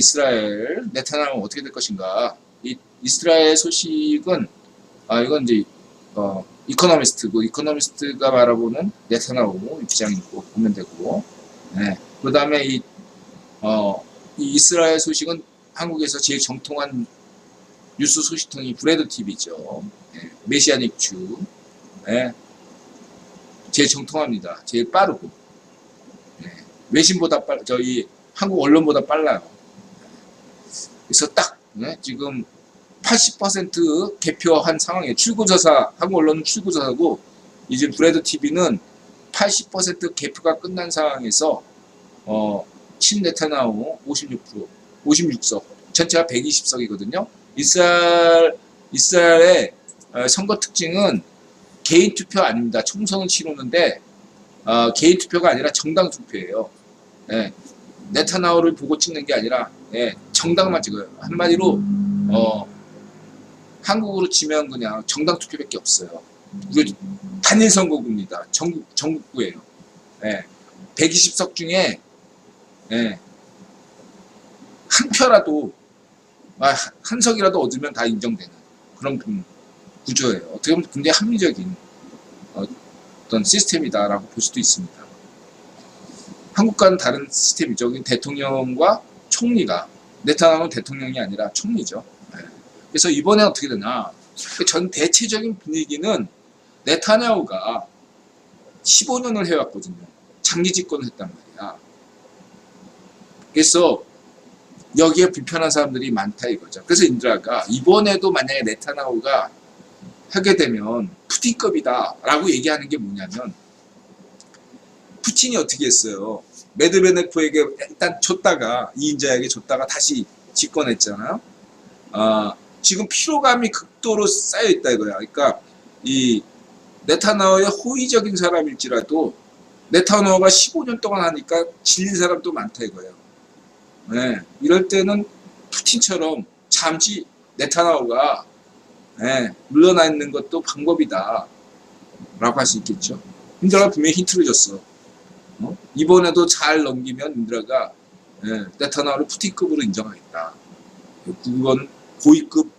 이스라엘 네타나후 어떻게 될 것인가? 이 이스라엘 소식은 아 이건 이제 어 이코노미스트고 이코노미스트가 바라보는 네타나후 입장이고 보면 되고, 네. 그 다음에 이 어, 이 이스라엘 소식은 한국에서 제일 정통한 뉴스 소식통이 브레드 TV죠. 네. 메시아닉 주. 네. 제일 정통합니다. 제일 빠르고. 네. 외신보다 빨, 저희 한국 언론보다 빨라요. 그래서 딱 네, 지금 80% 개표한 상황에 출구조사 한국 언론은 출구조사고 이제 브레드 TV는 80% 개표가 끝난 상황에서 어 친네타나후 56% 56석 전체가 120석이거든요. 이스라엘 이스라엘의 어, 선거 특징은 개인 투표 아닙니다. 총선을 치르는데 어, 개인 투표가 아니라 정당 투표예요. 예, 네타나후를 보고 찍는 게 아니라 예, 정당만 찍어요. 한마디로 어, 한국으로 치면 그냥 정당 투표밖에 없어요. 우리 단일 선거구입니다. 전국 전국구예요. 예, 120석 중에 예, 한 표라도 아, 한 석이라도 얻으면 다 인정되는 그런 구- 구조예요. 어떻게 보면 굉장히 합리적인 어, 어떤 시스템이다라고 볼 수도 있습니다. 한국과는 다른 시스템이죠. 대통령과 총리가 네타나후는 대통령이 아니라 총리죠. 네. 그래서 이번에 어떻게 되나? 전 대체적인 분위기는 네타냐후가 15년을 해왔거든요. 장기 집권을 했단 말이야. 그래서 여기에 불편한 사람들이 많다 이거죠. 그래서 인드라가 이번에도 만약에 네타냐후가 하게 되면 푸틴급이다 라고 얘기하는 게 뭐냐면 푸틴이 어떻게 했어요? 메드베네프에게 일단 줬다가 이인자에게 줬다가 다시 집권했잖아요. 아, 지금 피로감이 극도로 쌓여 있다 이거야. 그러니까 이 네타나후의 호의적인 사람일지라도 네타나후가 15년 동안 하니까 질린 사람도 많다 이거예요. 네, 이럴 때는 푸틴처럼 잠시 네타나후가 네, 물러나 있는 것도 방법이다. 라고 할 수 있겠죠. 힌드라가 분명히 힌트를 줬어. 어? 이번에도 잘 넘기면 인드라가 예, 네타나후를 푸틴급으로 인정하겠다. 그건 고위급,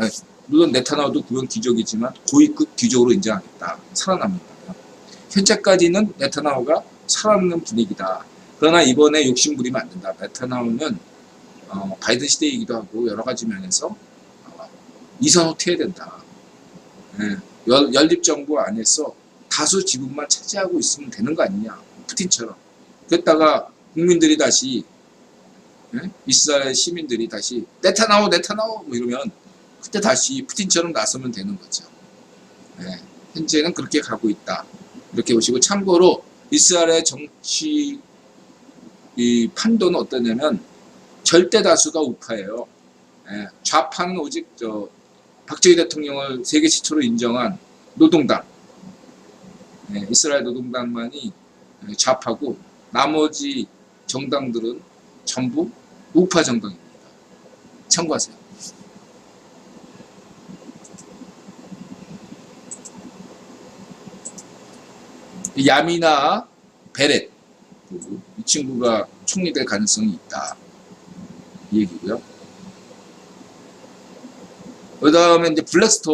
예, 물론 네타나후도 그건 귀족이지만 고위급 귀족으로 인정하겠다. 살아납니다. 현재까지는 네타나후가 살아남는 분위기다. 그러나 이번에 욕심부리면 안 된다. 네타나후는 어, 바이든 시대이기도 하고 여러 가지 면에서 어, 이선 후퇴해야 된다. 예, 연, 연립정부 안에서 다수 지분만 차지하고 있으면 되는 거 아니냐. 푸틴처럼. 그랬다가 국민들이 다시 예? 이스라엘 시민들이 다시 네타나후 네타나후 뭐 이러면 그때 다시 푸틴처럼 나서면 되는 거죠. 예, 현재는 그렇게 가고 있다. 이렇게 보시고 참고로 이스라엘의 정치 이 판도는 어떠냐면 절대 다수가 우파예요. 예, 좌파는 오직 저 박정희 대통령을 세계 최초로 인정한 노동당, 예, 이스라엘 노동당만이 예, 좌파고 나머지 정당들은 전부 우파 정당입니다. 참고하세요. 이 야미나 베렛 이 친구가 총리 될 가능성이 있다. 이 얘기고요. 그 다음에 이제 블랙스톤